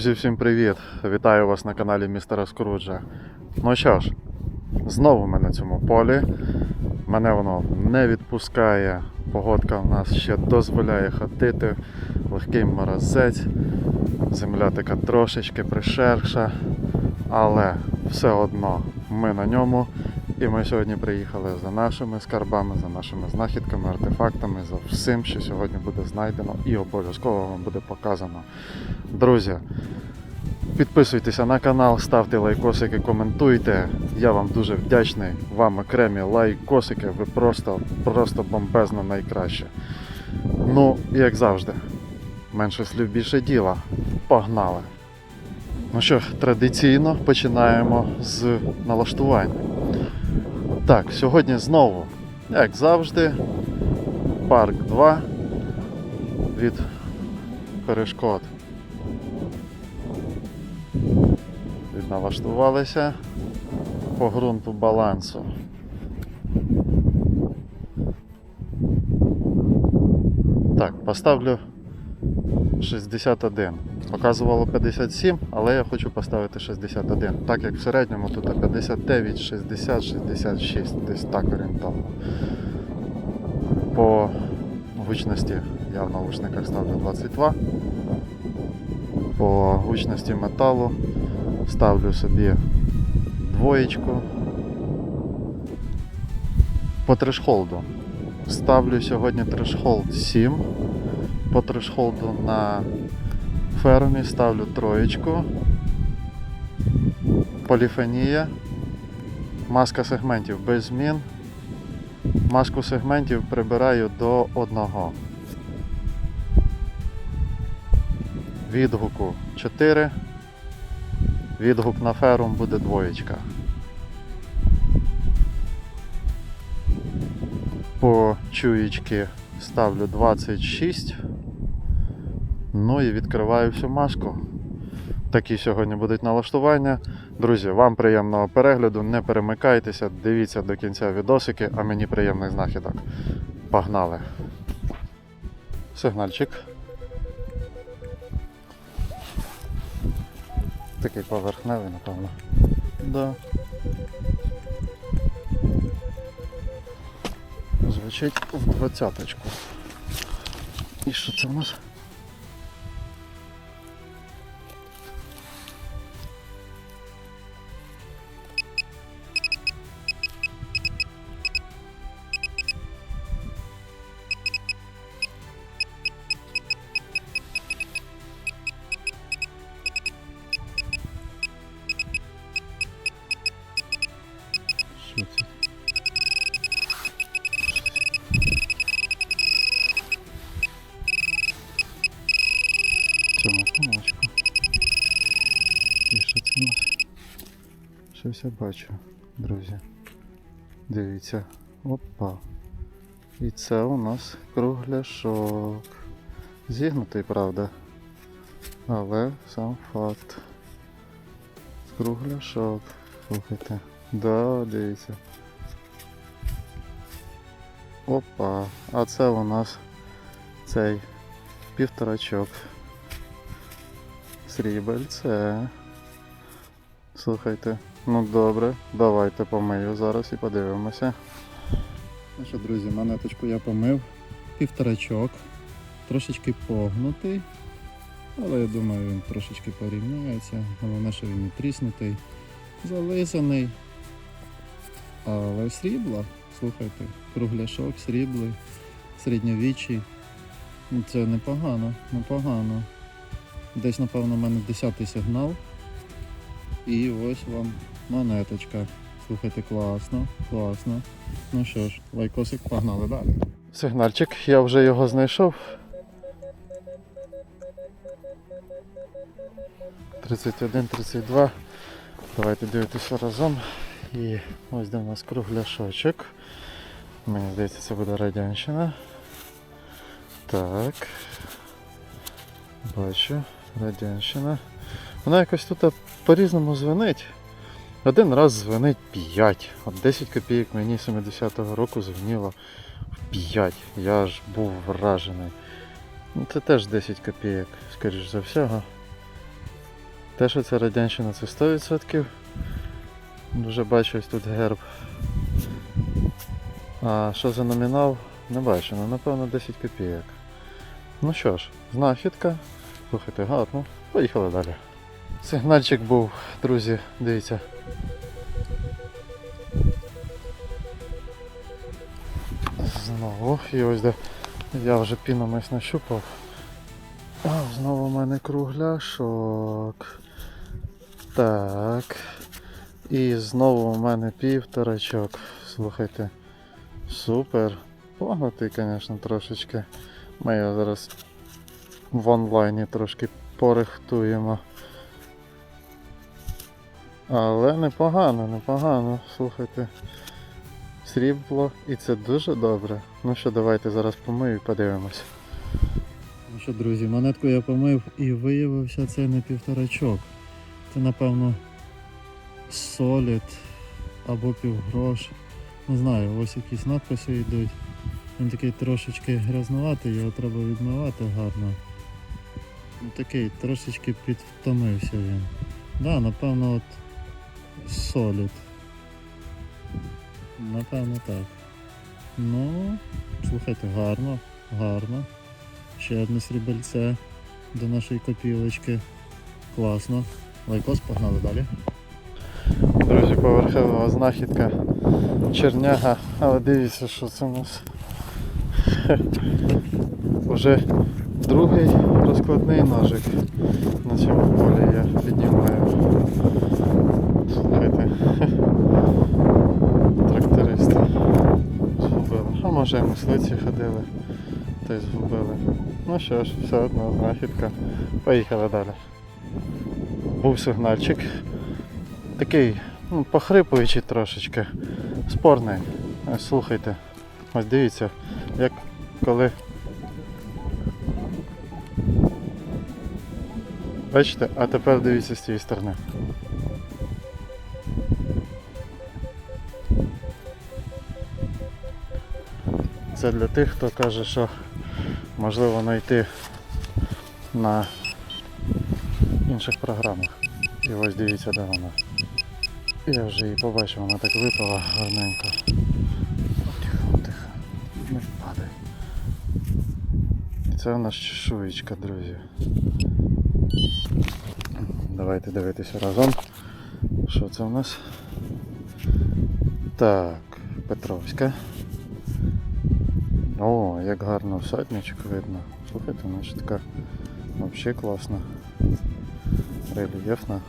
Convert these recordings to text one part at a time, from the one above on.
Друзі, всім привіт! Вітаю вас на каналі Містера Скруджа. Ну що ж, знову ми на цьому полі. Мене воно не відпускає. Погодка в нас ще дозволяє ходити. Легкий морозець. Земля така трошечки пришерша. Але все одно ми на ньому. І ми сьогодні приїхали за нашими скарбами, за нашими знахідками, артефактами, за всім, що сьогодні буде знайдено і обов'язково вам буде показано. Друзі, підписуйтеся на канал, ставте лайкосики, коментуйте. Я вам дуже вдячний. Вам окремі лайкосики, ви просто, просто бомбезно найкраще. Ну, як завжди, менше слів більше діла. Погнали! Ну що традиційно починаємо з налаштування. Так, сьогодні знову, як завжди, парк 2 від перешкод. Відналаштувалися по ґрунту балансу. Так, поставлю 61. Показувало 57, але я хочу поставити 61. Так як в середньому тут 59, 60, 66, десь так орієнтовно. По гучності я в наушниках ставлю 22. По гучності металу ставлю собі двоєчку. По трешхолду ставлю сьогодні трешхолд 7. По трешхолду на фермі ставлю троєчку. Поліфонія. Маска сегментів без змін. Маску сегментів прибираю до одного. Відгуку 4. Відгук на ферум буде двоєчка. По чуєчки ставлю 26. Ну і відкриваю всю маску. Такі сьогодні будуть налаштування. Друзі, вам приємного перегляду, не перемикайтеся, дивіться до кінця відосики, а мені приємних знахідок. Погнали. Сигнальчик. Такий поверхневий, напевно. Да. Звучить в двадцяточку. І що це у нас? Що це? Цьому помочку. І що це у нас? Щось я бачу, друзі. Дивіться. Опа. І це у нас кругляшок. Зігнутий, правда. Але сам факт. Кругляшок. Слухайте. Да, дивіться. Опа, а це у нас цей півторачок. Срібельце. Слухайте, ну добре, давайте помию зараз і подивимося. Ну що, друзі, монеточку я помив. Півторачок. Трошечки погнутий. Але я думаю, він трошечки порівняється. Головне, що він не тріснутий, зализаний. Але срібла, слухайте, кругляшок, сріблий, середньовічий. Ну, Це непогано, непогано. Десь, напевно, в мене 10 сигнал. І ось вам монеточка. Слухайте, класно, класно. Ну що ж, лайкосик погнали далі. Сигнальчик, я вже його знайшов. 31, 32. Давайте дивитися разом. І ось у нас кругляшочок. Мені здається, це буде радянщина. Так. Бачу, радянщина. Вона якось тут по-різному дзвонить. Один раз дзвонить 5. От 10 копійок мені 70-го року дзвонило в 5. Я ж був вражений. Ну, це теж 10 копійок, скоріш за всього. Те, що це радянщина, це 100%. Дуже бачу ось тут герб. А що за номінал? Не бачу, ну напевно 10 копійок. Ну що ж, знахідка. Слухайте, гарно. Поїхали далі. Сигнальчик був, друзі, дивіться. Знову. І ось де я вже піном ось нащупав. Знову в мене кругляшок. Так. І знову у мене півторачок. Слухайте. Супер. Погнутий, звісно, трошечки. Ми його зараз в онлайні трошки порихтуємо. Але непогано, непогано, слухайте. Срібло і це дуже добре. Ну що, давайте зараз помию і подивимось. Ну що, друзі, монетку я помив і виявився це не півторачок. Це напевно солід або півгрош. Не знаю, ось якісь надписи йдуть. Він такий трошечки грязнуватий, його треба відмивати гарно. Ну, Такий трошечки підвтомився він. Да, напевно, от солід. Напевно так. Ну, слухайте, гарно, гарно. Ще одне срібельце до нашої копілочки. Класно. Лайкос, погнали далі. Друзі, поверхова знахідка. Черняга, але дивіться, що це у нас. Уже другий розкладний ножик на цьому полі я піднімаю. Слухайте. Трактористи згубили. А може і мисливці ходили та й згубили. Ну що ж, все одно знахідка. Поїхали далі. Був сигнальчик. Такий, ну, похрипуючий трошечки. Спорний. Е, Слухайте. Ось дивіться, як коли. Бачите, а тепер дивіться з цієї сторони. Це для тих, хто каже, що можливо знайти на інших програмах. І ось дивіться, де вона. Я вже її побачив, вона так випала гарненько. Тихо, тихо. Не впадай. Це у нас чешуєчка, друзі. Давайте дивитися разом. Що це у нас? Так, Петровська. О, як гарно всадничок видно. Слухайте, значить така взагалі класна. Рельєфна.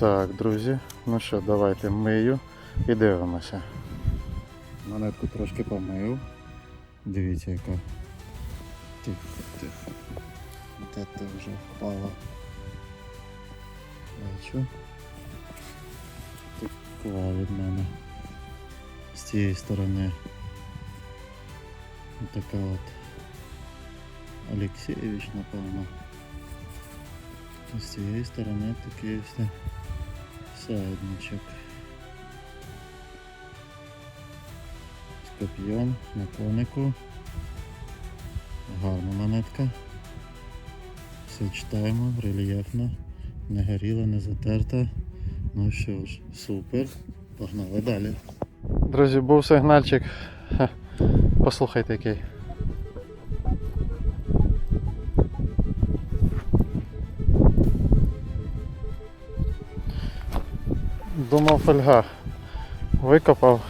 Так, друзі, ну що, давайте мию і дивимося. Монетку трошки помив. Дивіться яка. Тихо, тихо. От це вже впало. Бачу. Текла від мене. З цієї сторони. Така от Олексійович, напевно. З цієї сторони такий ось всадничок. З коп'єм на конику. Гарна монетка. Все читаємо, рельєфно, не горіла, не затерта. Ну що ж, супер. Погнали далі. Друзі, був сигнальчик. Послухайте який. Думав фольга. Викопав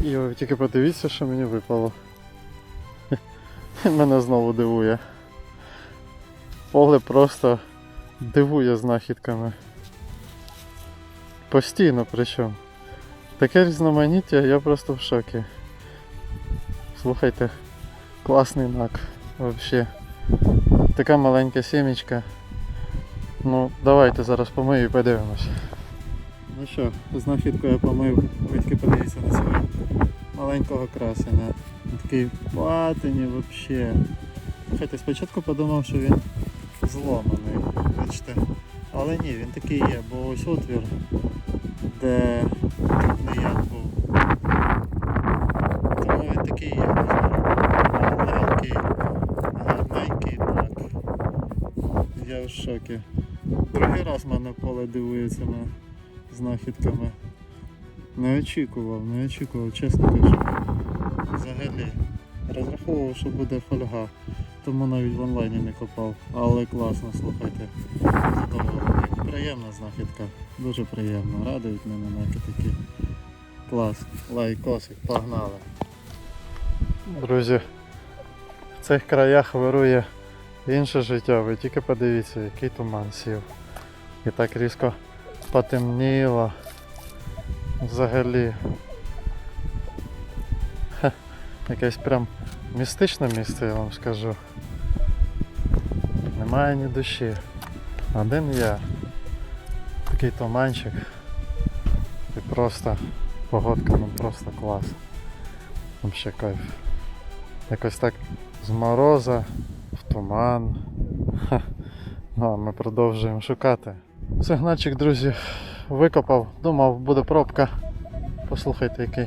і ви тільки подивіться, що мені випало. Мене знову дивує. Поле просто дивує знахідками. Постійно причому. Таке різноманіття, я просто в шокі. Слухайте, класний нак. Вообще. Така маленька сімечка. Ну, давайте зараз помию і подивимось. Ну що, знахідку я помив, батьки подивіться на цього маленького красення. Такий патині взагалі. Слухайте, спочатку подумав, що він зломаний, бачите. Але ні, він такий є, бо ось отвір, де не як був. Тому він такий є. Маленький, гарненький, так. Я в шокі. Другий раз мене поле дивує цими знахідками. Не очікував, не очікував, чесно кажу. Взагалі. Розраховував, що буде фольга, тому навіть в онлайні не копав. Але класно, слухайте. Приємна знахідка. Дуже приємно. Радують мене знаки такі. Клас. Лайкосик, погнали. Друзі, в цих краях вирує інше життя. Ви тільки подивіться, який туман сів. І так різко потемніло. Взагалі. Ха, якесь прям містичне місце, я вам скажу. Немає ні душі. Один я. Такий туманчик. І просто погодка, ну просто клас. Вообще кайф. Якось так з мороза в туман. Ха. Ну, а ми продовжуємо шукати. Сигнальчик, друзі, викопав, думав, буде пробка. Послухайте який.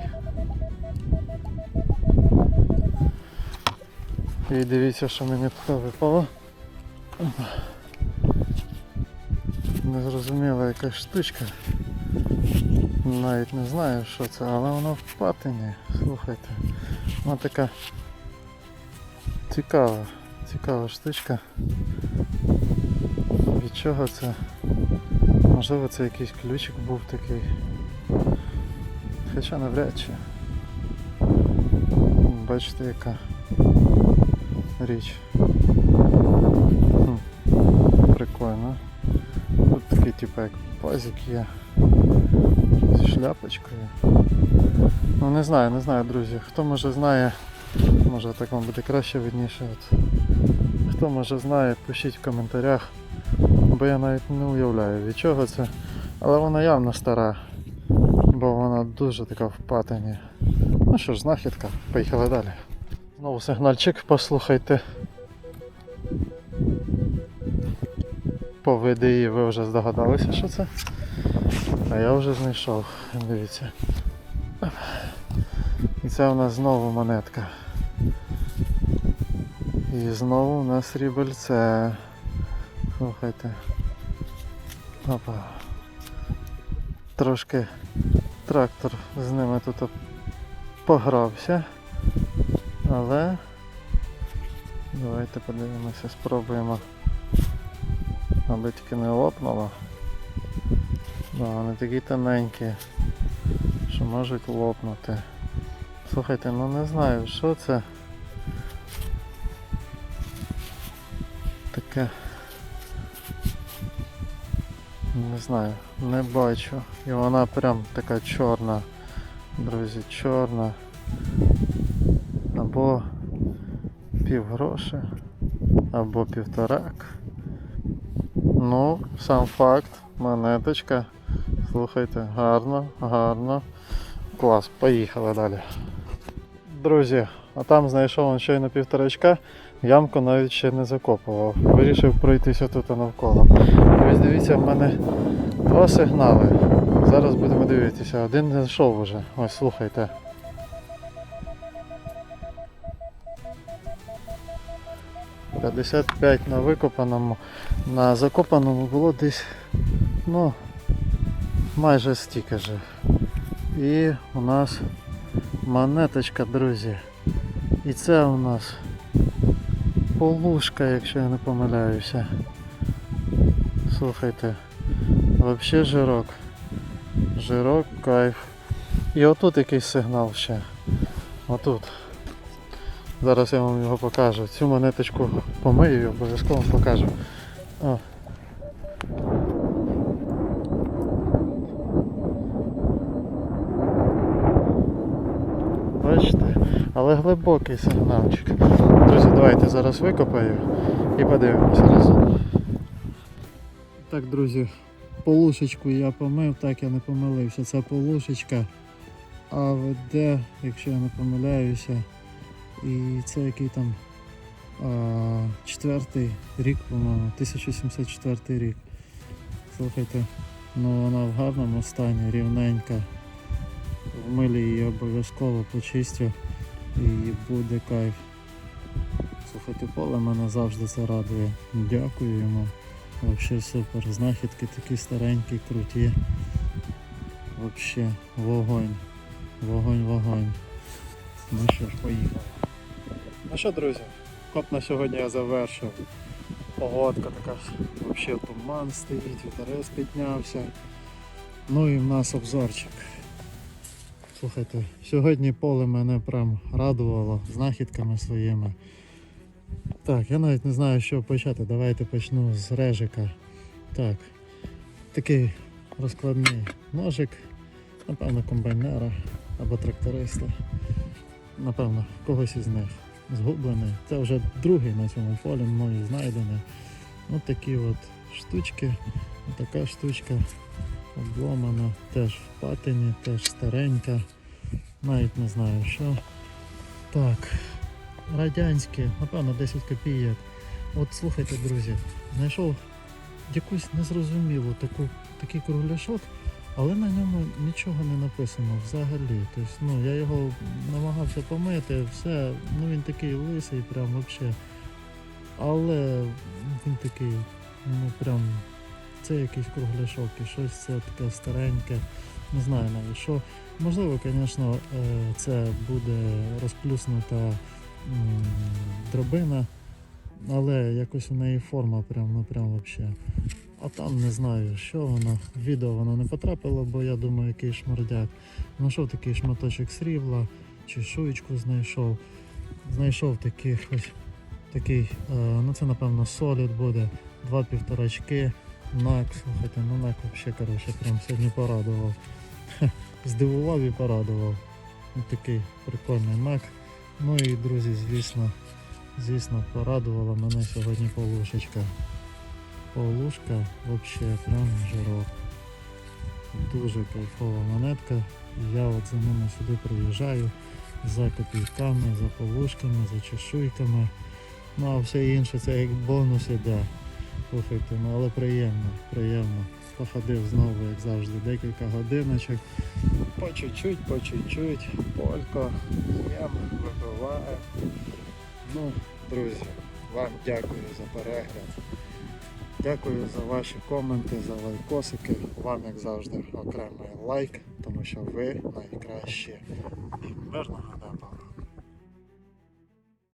І дивіться, що мені тут випало. Незрозуміла якась штучка. Навіть не знаю, що це, але воно в патині. Слухайте. Вона така цікава, цікава штучка. Від чого це? Можливо це якийсь ключик був такий. Хоча навряд чи. Бачите яка річ. Прикольно. Тут такий типу як пазик є. З шляпочкою. Ну не знаю, не знаю, друзі. Хто може знає, може так вам буде краще видніше. От. Хто може знає, пишіть в коментарях. Бо я навіть не уявляю від чого це. Але вона явно стара. Бо вона дуже така в патині. Ну що ж, знахідка, поїхали далі. Знову сигнальчик, послухайте. По VDI ви вже здогадалися, що це? А я вже знайшов, дивіться. І це у нас знову монетка. І знову у нас рібельце. Слухайте. Опа. Трошки трактор з ними тут погрався. Але давайте подивимося, спробуємо. Аби тільки не лопнуло. Да, вони такі тоненькі, що можуть лопнути. Слухайте, ну не знаю, що це таке. Не знаю, не бачу. І вона прям така чорна, друзі, чорна. Або пів або півторак. Ну, сам факт, монеточка. Слухайте, гарно, гарно. Клас, поїхали далі. Друзі, а там знайшов он щойно півторачка, ямку навіть ще не закопував. Вирішив пройтися тут навколо. Ось дивіться, в мене два сигнали. Зараз будемо дивитися. Один знайшов уже. Ось слухайте. П'ятдесят п'ять на викопаному. На закопаному було десь ну, майже стільки же. І у нас монеточка, друзі. І це у нас полушка, якщо я не помиляюся. Слухайте, взагалі жирок. Жирок, кайф. І отут якийсь сигнал ще. Отут. Зараз я вам його покажу. Цю монеточку помию і обов'язково покажу. О. Бачите? Але глибокий сигналчик. Друзі, давайте зараз викопаю і подивимося разом. Так, друзі, полушечку я помив, так я не помилився. Це полушечка АВД, якщо я не помиляюся. І це який там четвертий рік, по-моєму, 1704 рік. Слухайте, ну вона в гарному стані, рівненька. В милі її обов'язково почистю і буде кайф. Слухайте, поле мене завжди це радує. Дякую йому. Вообще супер. Знахідки такі старенькі, круті. Вообще вогонь. Вогонь, вогонь. Ну що ж, поїхали. Ну що, друзі, коп на сьогодні я завершив. Погодка така, взагалі туман стоїть, вітерець піднявся. Ну і в нас обзорчик. Слухайте, сьогодні поле мене прям радувало знахідками своїми. Так, я навіть не знаю, чого почати. Давайте почну з режика. Так, такий розкладний ножик, напевно, комбайнера або тракториста. Напевно, когось із них згублений. Це вже другий на цьому полі мною знайдений. Ось такі от штучки. Ось така штучка обломана, теж в патині, теж старенька. Навіть не знаю що. Так, радянські, напевно, 10 копійок. От слухайте, друзі, знайшов якусь незрозумілу таку, такий кругляшок, але на ньому нічого не написано взагалі. Тобто, ну, я його намагався помити, все, ну він такий лисий, прям взагалі. Але він такий, ну прям, це якийсь кругляшок і щось це таке стареньке. Не знаю навіть що. Можливо, звісно, е, це буде розплюснута дробина, але якось у неї форма прям, ну прям вообще. А там не знаю, що воно. Відео воно не потрапило, бо я думаю, який шмурдяк. Знайшов такий шматочок срібла, чешуєчку знайшов. Знайшов таких ось такий, е, ну це напевно солід буде, два півторачки, нак, слухайте, ну нак взагалі коротше, прям сьогодні порадував. Здивував і порадував. Ось такий прикольний мак. Ну і друзі, звісно, звісно, порадувала мене сьогодні полушечка. Полушка взагалі прям жирок. Дуже кайфова монетка. Я от за ними сюди приїжджаю за копійками, за полушками, за чешуйками. Ну а все інше це як бонус іде. Слухайте, ну але приємно, приємно. Походив знову, як завжди, декілька годиночок. По чуть-чуть, по чуть-чуть, полько, з'єм, вибиває. Ну, друзі, вам дякую за перегляд. Дякую за ваші коменти, за лайкосики. Вам, як завжди, окремий лайк, тому що ви найкращі. І мирного